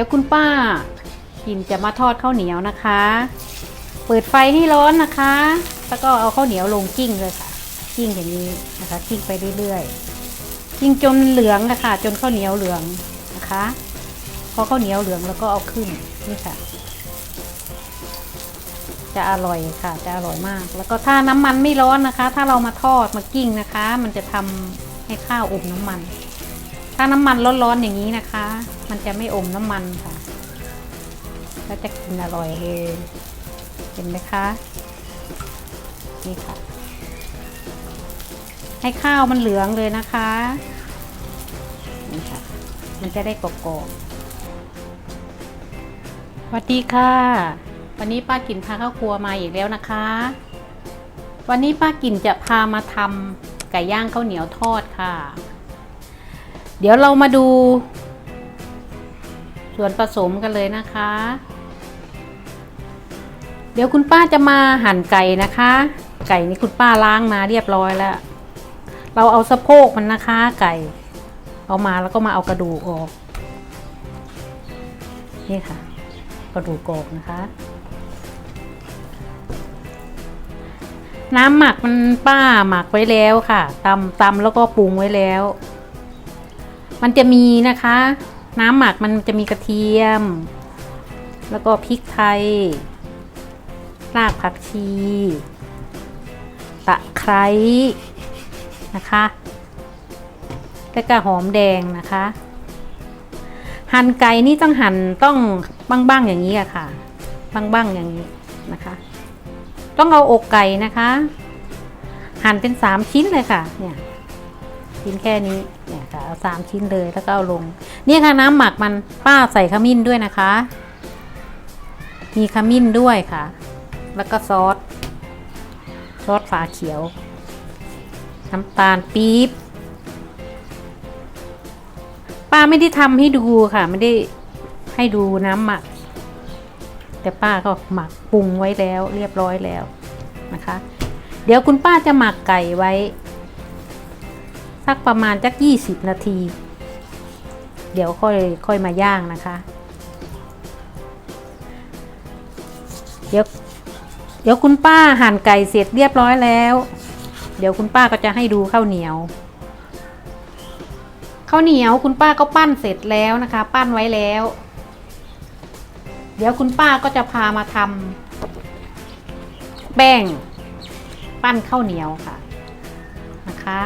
ดี๋ยวคุณป้ากินจะมาทอดข้าวเหนียวนะคะ เปิดไฟให้ร้อนนะคะ แล้วก็เอาข้าวเหนียวลงกิ้งเลยค่ะ กิ้งอย่างนี้นะคะ กิ้งไปเรื่อยๆกิ้งจนเหลืองนะคะจนข้าวเหนียวเหลืองนะคะพอข้าวเหนียวเหลืองแล้วก็เอาขึ้นนี่ค่ะ จะอร่อยค่ะ จะอร่อยมาก แล้วก็ถ้าน้ำมันไม่ร้อนนะคะ ถ้าเรามาทอดมากิ้งนะคะ มันจะทำให้ข้าวอมน้ำมัน ถ้าน้ำมันร้อนๆอย่างนี้นะคะ มันจะไม่อมน้ำมันค่ะ แล้วจะกินอร่อยเลยเห็นไหมคะนี่ค่ะ ให้ข้าวมันเหลืองเลยนะคะนี่ค่ะ มันจะได้กรอบๆสวัสดีค่ะ วันนี้ป้ากินพาข้าครัวมาอีกแล้วนะคะ วันนี้ป้ากินจะพามาทำไก่ย่างข้าวเหนียวทอดค่ะ เดี๋ยวเรามาดู ส่วนผสมกันเลยนะคะ เดี๋ยวคุณป้าจะมาหั่นไก่นะคะ ไก่นี่คุณป้าล้างมาเรียบร้อยแล้ว เราเอาสะโพกมันนะคะ ไก่ เอามาแล้วก็มาเอากระดูกออก นี่ค่ะ กระดูกออกนะคะ น้ำหมักมันป้าหมักไว้แล้วค่ะตำตำแล้วก็ปรุงไว้แล้ว มันจะมีนะคะ น้ำหมักมันจะมีกระเทียม แล้วก็พริกไทย รากผักชี ตะไคร้นะคะ แล้วก็หอมแดงนะคะ หั่นไก่นี่ต้องหั่นต้องบ้างๆอย่างนี้อะค่ะ บ้างๆอย่างนี้นะคะ ต้องเอาอกไก่นะคะ หั่นเป็นสามชิ้นเลยค่ะเนี่ย ชิ้นแค่นี้เนี่ยค่ะเอาสามชิ้นเลยแล้วก็เอาลง เนี่ยค่ะน้ำหมักมันป้าใส่ขมิ้นด้วยนะคะ มีขมิ้นด้วยค่ะ แล้วก็ซอสซอสฝาเขียว น้ำตาลปี๊บป้าไม่ได้ทำให้ดูค่ะ ไม่ได้ให้ดูน้ำหมัก แต่ป้าก็หมักปรุงไว้แล้วเรียบร้อยแล้วนะคะ เดี๋ยวคุณป้าจะหมักไก่ไว้ สักประมาณจักยี่สิบนาที เดี๋ยวค่อยค่อยมาย่างนะคะ เดี๋ยวเดี๋ยวคุณป้าหั่นไก่เสร็จเรียบร้อยแล้ว เดี๋ยวคุณป้าก็จะให้ดูข้าวเหนียวข้าวเหนียวคุณป้าก็ปั้นเสร็จแล้วนะคะ ปั้นไว้แล้ว เดี๋ยวคุณป้าก็จะพามาทำแป้ง ปั้นข้าวเหนียวค่ะนะคะ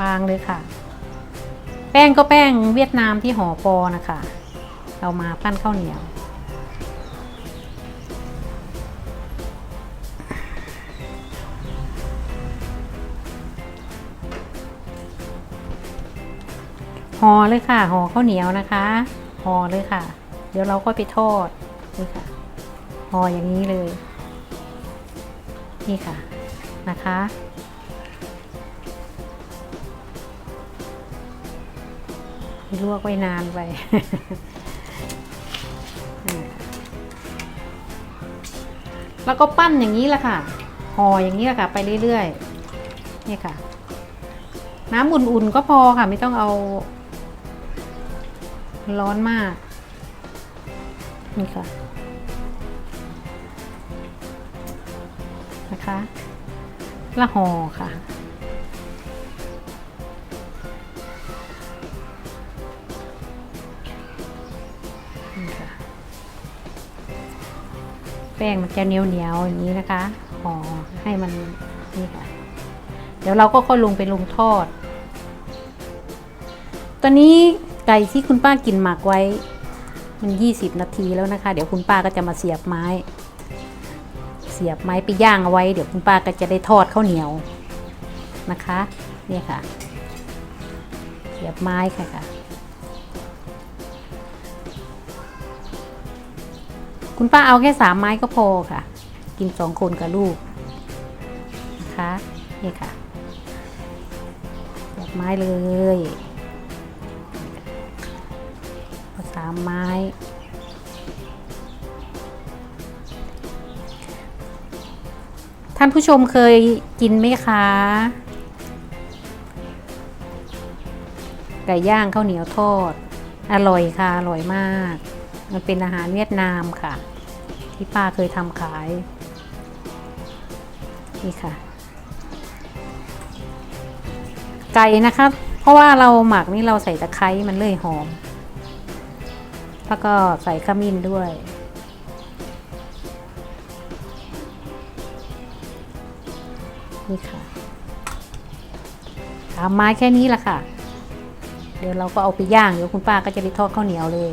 วางเลยค่ะ แป้งก็แป้งเวียดนามที่ห่อปอนะคะ เรามาปั้นข้าวเหนียวห่อเลยค่ะห่อข้าวเหนียวนะคะห่อเลยค่ะ เดี๋ยวเราก็ไปทอดนี่ค่ะห่ออย่างนี้เลย นี่ค่ะนะคะ ลวกไว้นานไปแล้วก็ปั้นอย่างนี้แหละค่ะห่ออย่างนี้แหละค่ะ ไปเรื่อยๆนี่ค่ะ น้ำอุ่นๆก็พอค่ะ ไม่ต้องเอาร้อนมาก นี่ค่ะนะคะละห่อค่ะ แป้งมันจะเหนียวเหนียวๆอย่างนี้นะคะห่อให้มันนี่ค่ะ เดี๋ยวเราก็ค่อยลงไปลงทอด ตอนนี้ไก่ที่คุณป้ากินหมักไว้ มันยี่สิบนาทีแล้วนะคะ เดี๋ยวคุณป้าก็จะมาเสียบไม้ เสียบไม้ไปย่างเอาไว้ เดี๋ยวคุณป้าก็จะได้ทอดข้าวเหนียวนะคะ นี่ค่ะ เสียบไม้ค่ะค่ะ คุณป้าเอาแค่สามไม้ก็พอค่ะ กินสองคนกับลูกนะคะนี่ค่ะเสียบไม้เลยสามไม้ทท่านผู้ชมเคยกินไหมคะ ไก่ย่างข้าวเหนียวทอด อร่อยค่ะ อร่อยมาก มันเป็นอาหารเวียดนามค่ะ ที่ป้าเคยทำขาย นี่ค่ะ ไก่นะคะ เพราะว่าเราหมักนี่เราใส่ตะไคร้มันเลยหอม แล้วก็ใส่ขมิ้นด้วยนี่ค่ะทำไม้แค่นี้ละค่ะ เดี๋ยวเราก็เอาไปย่าง เดี๋ยวคุณป้าก็จะไปทอดข้าวเหนียวเลย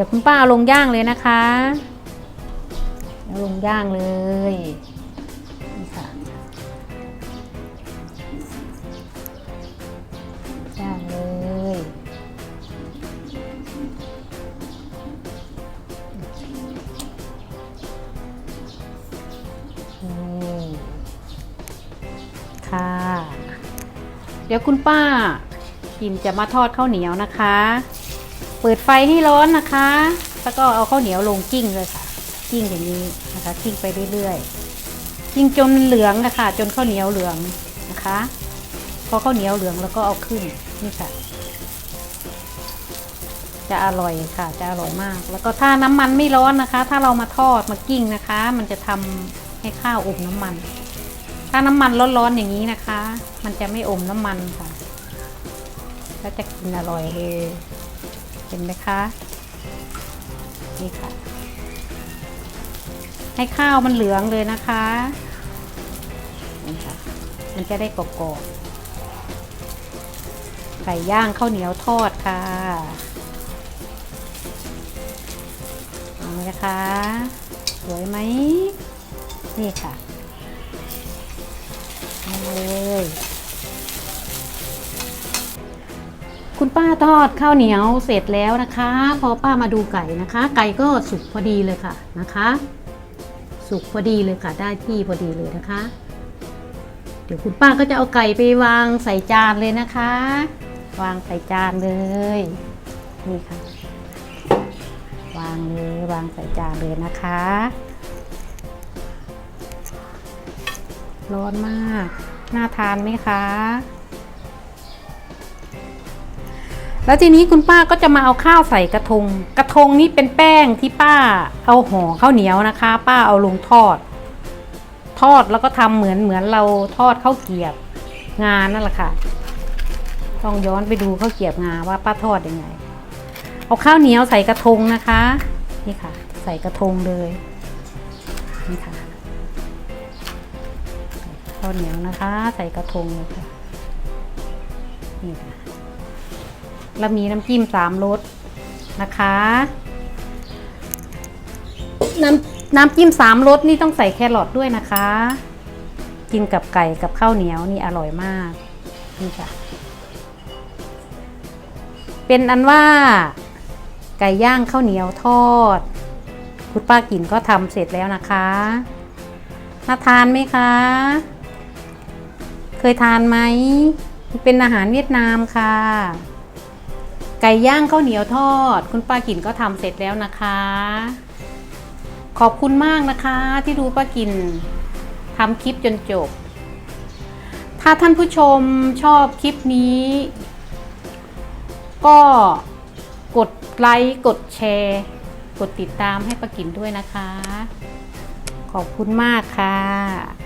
ดี๋ยวคุณป้าเอาลงย่างเลยนะคะเอาลงย่างเลยนี่ค่ะย่างเลยนี่ค่ะ เดี๋ยวคุณป้ากิมจะมาทอดข้าวเหนียวนะคะ เปิดไฟให้ร้อนนะคะ แล้วก็เอาข้าวเหนียวลงกิ้งเลยค่ะ กิ้งอย่างนี้นะคะ กิ้งไปเรื่อยๆ กิ้งจนเหลืองนะคะ จนข้าวเหนียวเหลืองนะคะ พอข้าวเหนียวเหลืองแล้วก็เอาขึ้นนี่ค่ะ จะอร่อยค่ะ จะอร่อยมาก แล้วก็ถ้าน้ำมันไม่ร้อนนะคะ ถ้าเรามาทอดมากิ้งนะคะ มันจะทำให้ข้าวอมน้ำมัน ถ้าน้ำมันร้อนๆอย่างนี้นะคะ มันจะไม่อมน้ำมันค่ะแล้วจะกินอร่อยเลย เห็นไหมคะ นี่ค่ะ ให้ข้าวมันเหลืองเลยนะคะนี่ค่ะ มันจะได้กรอบๆไก่ย่างข้าวเหนียวทอดค่ะเอาไหมนะคะ สวยไหม นี่ค่ะเอาเลย คุณป้าทอดข้าวเหนียวเสร็จแล้วนะคะ พอป้ามาดูไก่นะคะ ไก่ก็สุกพอดีเลยค่ะนะคะ สุกพอดีเลยค่ะ ได้ที่พอดีเลยนะคะ เดี๋ยวคุณป้าก็จะเอาไก่ไปวางใส่จานเลยนะคะ วางใส่จานเลยนี่ค่ะ วางเลยวางใส่จานเลยนะคะ ร้อนมาก น่าทานไหมคะ แล้วทีนี้คุณป้าก็จะมาเอาข้าวใส่กระทง กระทงนี่เป็นแป้งที่ป้าเอาห่อข้าวเหนียวนะคะ ป้าเอาลงทอด ทอดแล้วก็ทำเหมือนเหมือนเราทอดข้าวเกียบงานนั่นแหละค่ะ ต้องย้อนไปดูข้าวเกียบงาว่าป้าทอดยังไง เอาข้าวเหนียวใส่กระทงนะคะนี่ค่ะ ใส่กระทงเลยนี่ค่ะข้าวเหนียวนะคะ ใส่กระทงเลยค่ะนี่ค่ะ แล้วมีน้ำจิ้มสามรสนะคะ น้ำน้ำจิ้มสามรสนี่ต้องใส่แครอทด้วยนะคะ กินกับไก่กับข้าวเหนียวนี่อร่อยมากนี่ค่ะเป็นอันว่า ไก่ย่างข้าวเหนียวทอด คุณป้ากินก็ทำเสร็จแล้วนะคะน่าทานไหมคะ เคยทานไหม เป็นอาหารเวียดนามค่ะ ไก่ย่างข้าวเหนียวทอด คุณป้ากินก็ทำเสร็จแล้วนะคะ ขอบคุณมากนะคะที่ดูป้ากินทำคลิปจนจบ ถ้าท่านผู้ชมชอบคลิปนี้ ก็กดไลค์กดแชร์ กดติดตามให้ป้ากินด้วยนะคะ ขอบคุณมากค่ะ